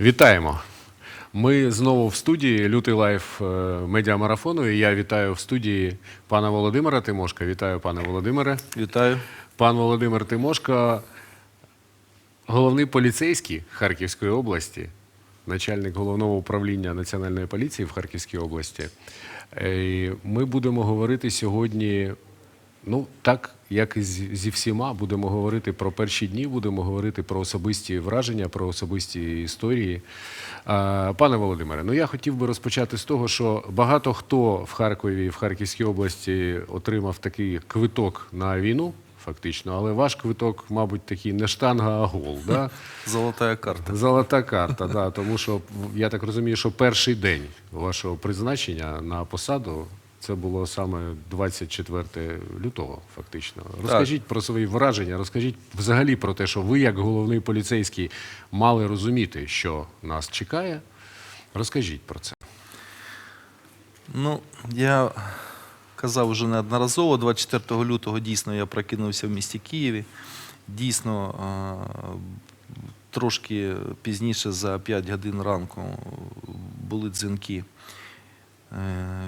Вітаємо. Ми знову в студії Лютий лайф е, медіамарафону. І я вітаю в студії пана Володимира Тимошка. Вітаю, пане Володимире. Вітаю. Пан Володимир Тимошка, головний поліцейський Харківської області, начальник головного управління Національної поліції в Харківській області. Е, Ми будемо говорити сьогодні, ну так як і зі всіма, будемо говорити про перші дні, будемо говорити про особисті враження, про особисті історії. Пане Володимире, ну я хотів би розпочати з того, що багато хто в Харкові в Харківській області отримав такий квиток на війну. Фактично, але ваш квиток, мабуть, такий не штанга, а гол. Да? Золотая карта. Золота карта, да, тому що я так розумію, що перший день вашого призначення на посаду це було саме 24 лютого, фактично. Розкажіть про свої враження, розкажіть взагалі про те, що ви, як головний поліцейський, мали розуміти, що нас чекає. Розкажіть про це. Ну, я казав вже неодноразово, 24 лютого дійсно я прокинувся в місті Києві. Дійсно, е, трошки пізніше за 5 годин ранку були дзвінки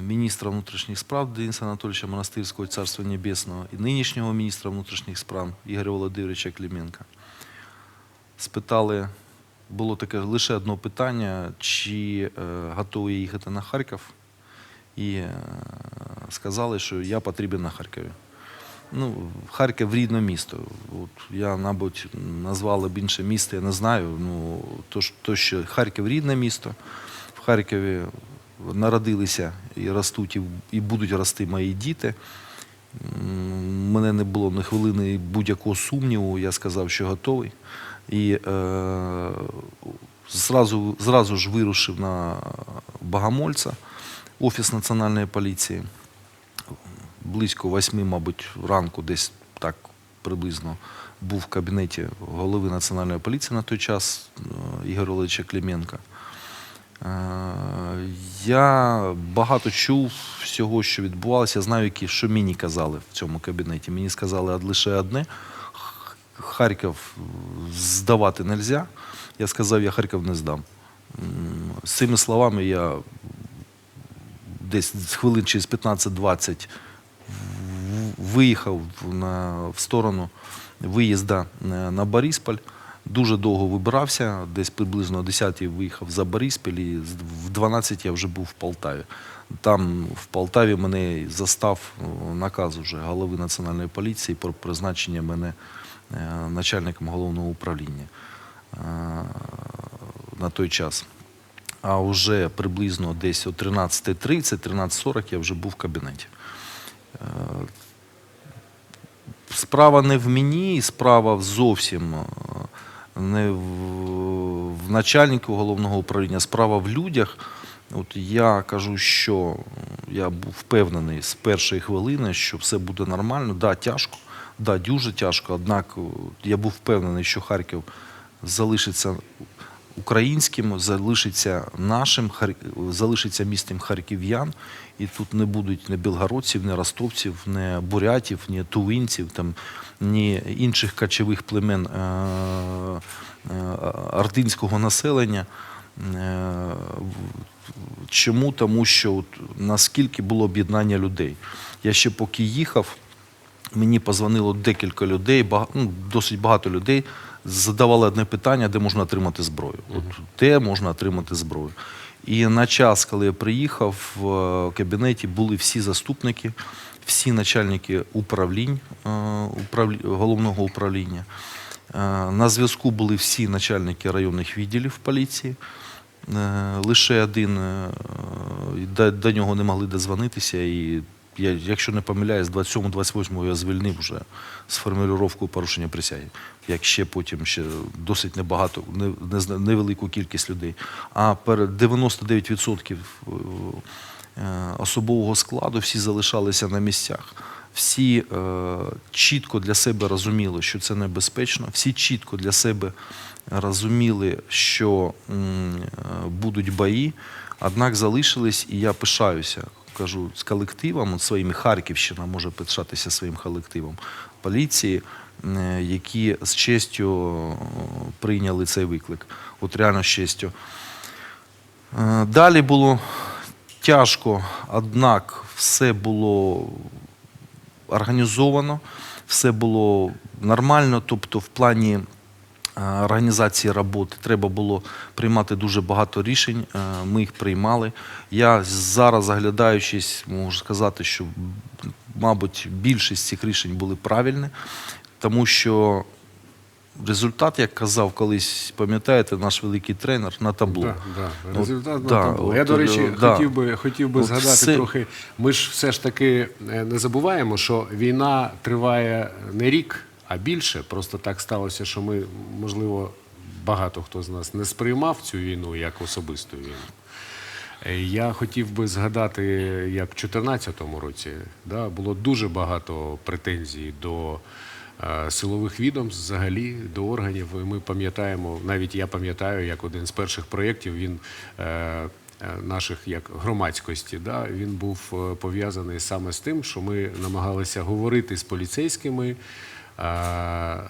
міністра внутрішніх справ Дениса Анатолійовича Монастирського Царства Небесного і нинішнього міністра внутрішніх справ Ігоря Володимировича Клименка. Спитали, було таке лише одне питання, чи е, готовий їхати на Харків. І е, сказали, що я потрібен на Харкові. Ну, Харків рідне місто. От я, мабуть, назвали б інше місто, я не знаю. Ну, то, що Харків рідне місто. В Харкові народилися і ростуть, і, будуть рости мої діти. Мене не було ні хвилини будь-якого сумніву, я сказав, що готовий. І е, зразу, зразу ж вирушив на Богомольця, офіс Національної поліції. Близько восьми, мабуть, ранку, десь так приблизно був в кабінеті голови Національної поліції на той час е, Ігоря Олеговича Клименка. Я багато чув всього, що відбувалося. Я знаю, які, що мені казали в цьому кабінеті. Мені сказали лише одне: Харків здавати не можна. Я сказав, я Харків не здам. З цими словами я десь хвилин через 15-20 виїхав на, в сторону виїзда е, на Борисполь. Дуже довго вибирався, десь приблизно о 10 виїхав за Бориспіль і в 12 я вже був в Полтаві. Там в Полтаві мене застав е, наказ уже голови Національної поліції про призначення мене е, начальником головного управління е, на той час. А вже приблизно десь о 13.30-13.40 я вже був в кабінеті. Справа не в мені, справа зовсім не в, в начальнику головного управління, справа в людях. От я кажу, що я був впевнений з першої хвилини, що все буде нормально. Да, тяжко, да, дуже тяжко. Однак я був впевнений, що Харків залишиться українським, залишиться нашим, залишиться містом харків'ян, і тут не будуть ні білгородців, ні ростовців, ні бурятів, ні тувинців, там, ні інших кочових племен е- е- ординського населення. Е, Чому? Тому що от наскільки було об'єднання людей. Я ще поки їхав, мені позвонило декілька людей, бага- ну, досить багато людей. Задавали одне питання, де можна отримати зброю. От, де можна отримати зброю. І на час, коли я приїхав, в е, кабінеті були всі заступники, всі начальники управлінь, е, головного управління. Е, На зв'язку були всі начальники районних відділів поліції. Е, Лише один до, нього не могли дозвонитися. І я, якщо не помиляюсь, 27-28 я звільнив вже з формулювання порушення присяги. Як ще потім ще досить небагато, не, не, невелику кількість людей. А перед 99% е, особового складу всі залишалися на місцях. Всі е, чітко для себе розуміли, що це небезпечно. Всі чітко для себе розуміли, що е, будуть бої, однак залишились, і я пишаюся. Кажу з колективом, от своїми Харківщина може пишатися своїм колективом поліції. е, які з честю е, прийняли цей виклик. От реально з честю. Е, Далі було тяжко, однак все було організовано, все було нормально. Тобто, в плані е, організації роботи треба було приймати дуже багато рішень. е, Ми їх приймали. Я зараз, заглядаючись, можу сказати, що, мабуть, більшість цих рішень були правильні, тому що результат, як казав колись, пам'ятаєте, наш великий тренер на табло. Да, да. От, Результат да, на табло. Я, от, до речі, е, да. хотів би, хотів би От згадати все- трохи. Ми ж все ж таки е, не забуваємо, що війна триває не рік, а більше. Просто так сталося, що ми, можливо, багато хто з нас не сприймав цю війну як особисту війну. Е, Я хотів би згадати, як в 2014 році да, було дуже багато претензій до силових відомств, взагалі до органів. І ми пам'ятаємо, навіть я пам'ятаю, як один з перших проєктів він. е, е, Наших як громадськості, да, він був е, пов'язаний саме з тим, що ми намагалися говорити з поліцейськими е,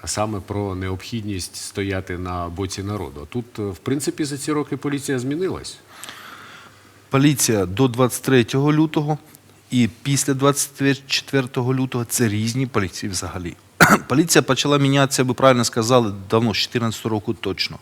саме про необхідність стояти на боці народу. Тут, е, в принципі, за ці роки поліція змінилась. Поліція до 23 лютого і після 24 лютого це різні поліції взагалі. Поліція почала мінятися, ви правильно сказали, давно, з 2014 року точно.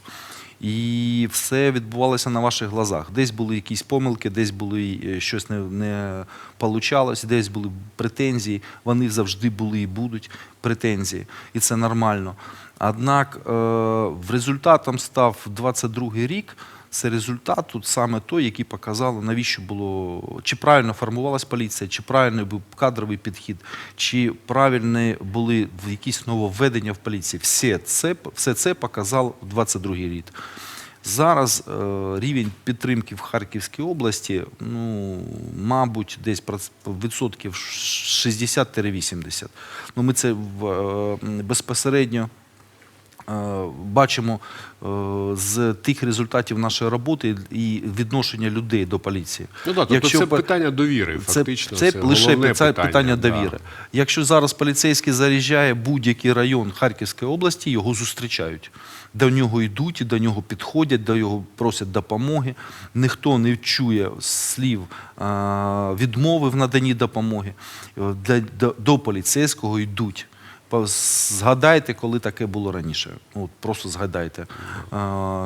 І все відбувалося на ваших глазах. Десь були якісь помилки, десь були е, щось не, не получалось, десь були претензії. Вони завжди були і будуть претензії, і це нормально. Однак е, результатом став 22 рік. Це результат тут саме той, який показало, навіщо було, чи правильно формувалась поліція, чи правильний був кадровий підхід, чи правильні були якісь нововведення в поліції. Все це, все це показав 22 рік. Зараз е, рівень підтримки в Харківській області, ну, мабуть, десь відсотків 60-80. Ну, ми це в, е, безпосередньо бачимо е, з тих результатів нашої роботи і відношення людей до поліції. Ну так, тобто це питання довіри, це, фактично. це, лише головне питання, питання да. довіри. Якщо зараз поліцейський заїжджає будь-який район Харківської області, його зустрічають. До нього йдуть, до нього підходять, до нього просять допомоги. Ніхто не чує слів відмови в наданні допомоги. Е, Для, до, до поліцейського йдуть. Згадайте, коли таке було раніше. От просто згадайте,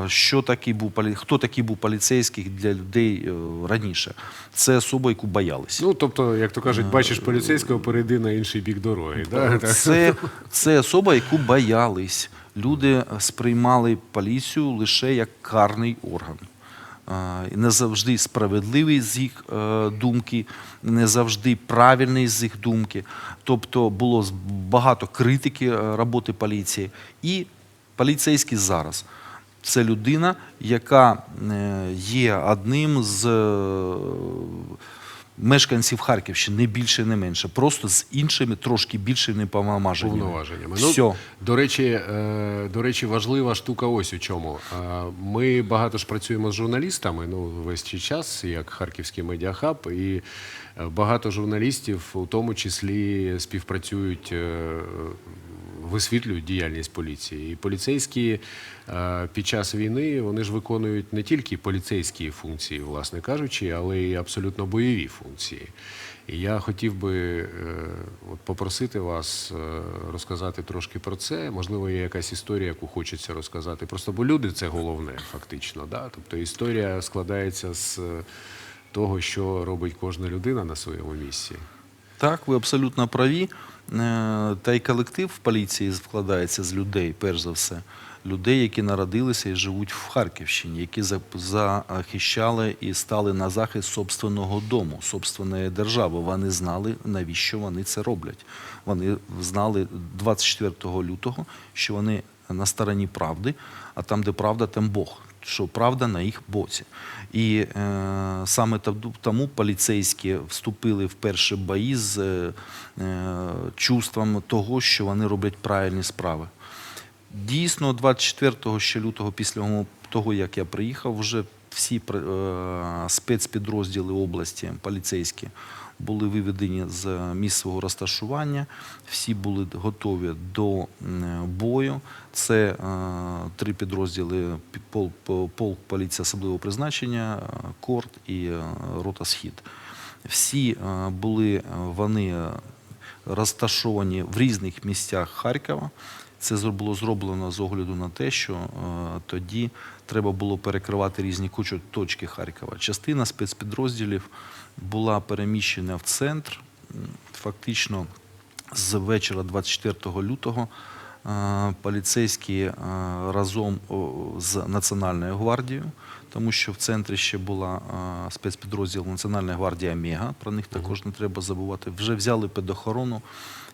що такий був полі... хто такий був поліцейський для людей е, раніше. Це особа, яку боялися. Ну, тобто, як то кажуть, бачиш поліцейського, перейди на інший бік дороги. Да? Це, це особа, яку боялись. Люди сприймали поліцію лише як карний орган. Не завжди справедливий з їх е, думки, не завжди правильний з їх думки. Тобто було багато критики е, роботи поліції. І поліцейський зараз це людина, яка е, є одним з мешканців Харківщини, не більше, не менше, просто з іншими трошки більшими повноваженнями. повноваженнями. Все. Ну, до, речі, е, до речі, важлива штука ось у чому. Е, Ми багато ж працюємо з журналістами ну, весь цей час, як Харківський медіахаб, і е, багато журналістів, у тому числі, співпрацюють. Висвітлюють діяльність поліції. І поліцейські е, під час війни вони ж виконують не тільки поліцейські функції, власне кажучи, але й абсолютно бойові функції. І я хотів би е, от попросити вас е, розказати трошки про це. Можливо, є якась історія, яку хочеться розказати. Просто бо люди це головне, фактично. Да? Тобто історія складається з того, що робить кожна людина на своєму місці. Так, ви абсолютно праві. Е, Та й колектив в поліції складається з людей, перш за все. Людей, які народилися і живуть в Харківщині, які захищали і стали на захист собственного дому, собственної держави. Вони знали, навіщо вони це роблять. Вони знали 24 лютого, що вони на стороні правди, а там, де правда, там Бог. Що правда на їх боці. І е, саме тому поліцейські вступили в перші бої з е, е, чувством того, що вони роблять правильні справи. Дійсно, 24 ще лютого, після того, як я приїхав, вже всі е, спецпідрозділи області поліцейські були виведені з місць свого розташування, всі були готові до бою. Це е, три підрозділи пі- полк поліції особливого призначення, е, корт і е, рота Схід. Всі були вони розташовані в різних місцях Харкова. Це було зроблено з огляду на те, що тоді треба було перекривати різні кучу точки Харкова. Частина спецпідрозділів була переміщена в центр. Фактично з вечора 24 лютого е, поліцейські е, разом з Національною гвардією, тому що в центрі ще була е, спецпідрозділ Національна гвардія Мега, про них також не треба забувати. Вже взяли під охорону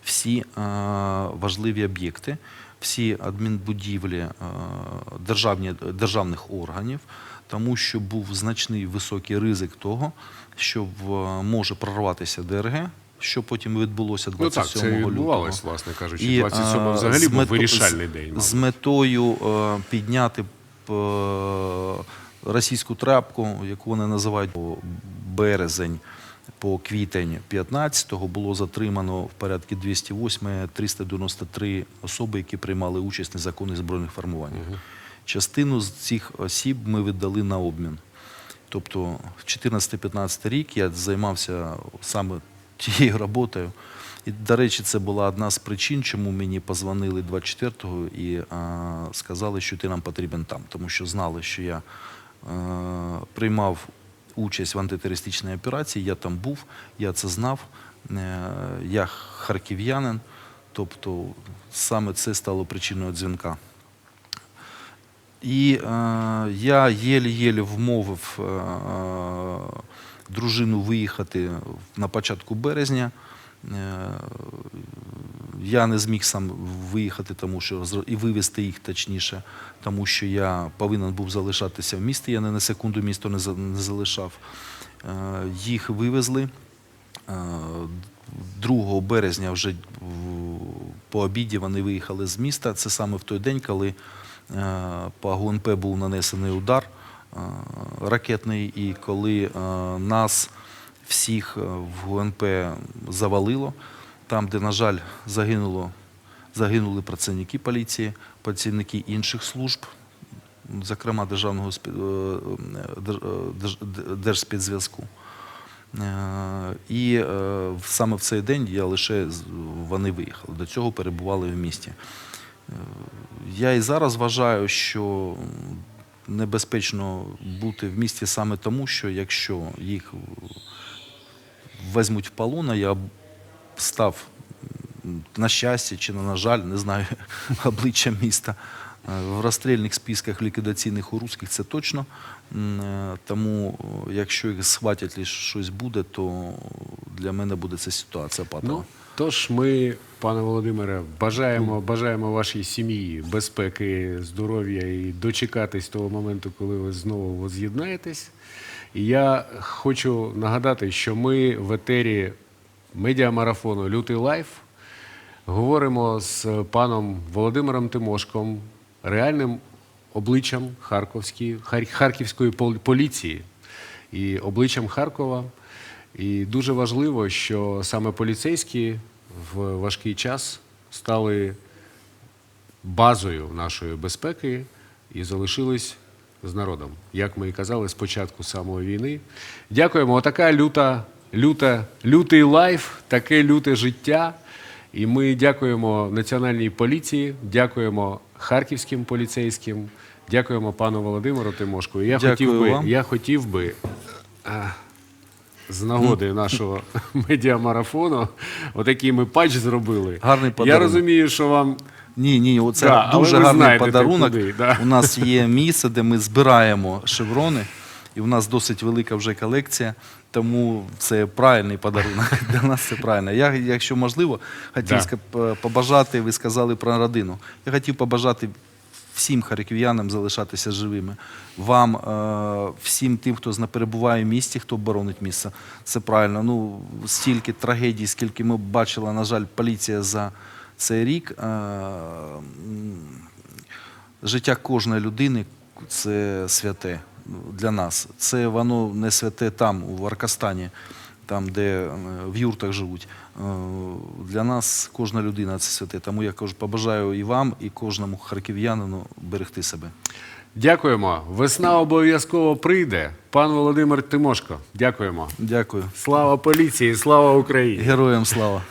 всі важливі об'єкти, всі адмінбудівлі державних органів, тому що був значний високий ризик того, що в- може прорватися ДРГ, що потім відбулося Ну так, 27 це лютого. власне кажучи. І, 27 а, взагалі з був мето- вирішальний з- день. З мабуть. метою е, підняти е, російську трапку, яку вони називають березень, по квітень 15-го було затримано в порядку 208 393 особи, які приймали участь в незаконних збройних формуваннях. Частину з цих осіб ми віддали на обмін. Тобто в 14-15 рік я займався саме тією роботою. І, до речі, це була одна з причин, чому мені позвонили 24-го і а, сказали, що ти нам потрібен там, тому що знали, що я е, приймав участь в антитерористичній операції, я там був, я це знав, е, я харків'янин, тобто саме це стало причиною дзвінка. І е, я єлі-єлі вмовив е, дружину виїхати на початку березня. Е, я не зміг сам виїхати, тому що і вивезти їх точніше, тому що я повинен був залишатися в місті. Я не на секунду місто не не залишав. Е, Їх вивезли. Е, 2 березня вже по обіді вони виїхали з міста. Це саме в той день, коли е, по ГУНП був нанесений удар е, ракетний, і коли е, нас всіх е, в ГУНП завалило, там, де, на жаль, загинуло, загинули працівники поліції, працівники інших служб, зокрема Державного е, е, Держспецзв'язку. Е, І е, саме в цей день я лише вони виїхали. До цього перебували в місті. Я і зараз вважаю, що небезпечно бути в місті саме тому, що якщо їх візьмуть в полон, а я став на щастя чи на жаль, не знаю, обличчя міста. Е, В розстрільних списках ліквідаційних у русських це точно. Е, Тому, е, якщо їх схватять щось буде, то для мене буде ця ситуація патова. Ну, тож ми, пане Володимире, бажаємо, бажаємо вашій сім'ї безпеки, здоров'я і дочекатись того моменту, коли ви знову воз'єднаєтесь. І я хочу нагадати, що ми в етері медіамарафону Лютий Лайф говоримо з паном Володимиром Тимошком, реальним обличчям Харківської, Хар- Харківської поліції і обличчям Харкова. І дуже важливо, що саме поліцейські в важкий час стали базою нашої безпеки і залишились з народом, як ми і казали, з початку самої війни. Дякуємо. Отака люта, люта, лютий лайф, таке люте життя. І ми дякуємо Національній поліції, дякуємо харківським поліцейським, дякуємо пану Володимиру Тимошку. Я Дякую хотів би, вам. я хотів би а, з нагоди нашого медіамарафону, отакий ми патч зробили. Гарний Я подарунок. розумію, що вам Ні, ні, оце Да, але дуже ви гарний знаєте, подарунок. куди, да. У нас є місце, де ми збираємо шеврони, і в нас досить велика вже колекція, тому це правильний подарунок. Для нас це правильно. Я, якщо можливо, хотів Да. побажати, ви сказали про родину. Я хотів побажати всім харків'янам залишатися живими. Вам, е, всім тим, хто перебуває в місті, хто боронить місце. Це правильно. Ну, стільки трагедій, скільки ми бачили, на жаль, поліція за цей рік. Е, життя кожної людини це святе для нас. Це воно не святе там, у Аркастані. там, де е, в юртах живуть. Е, Для нас кожна людина це святе. Тому я кажу, побажаю і вам, і кожному харків'янину берегти себе. Дякуємо. Весна обов'язково прийде. Пан Володимир Тимошко. Дякуємо. Дякую. Слава поліції, слава Україні! Героям слава!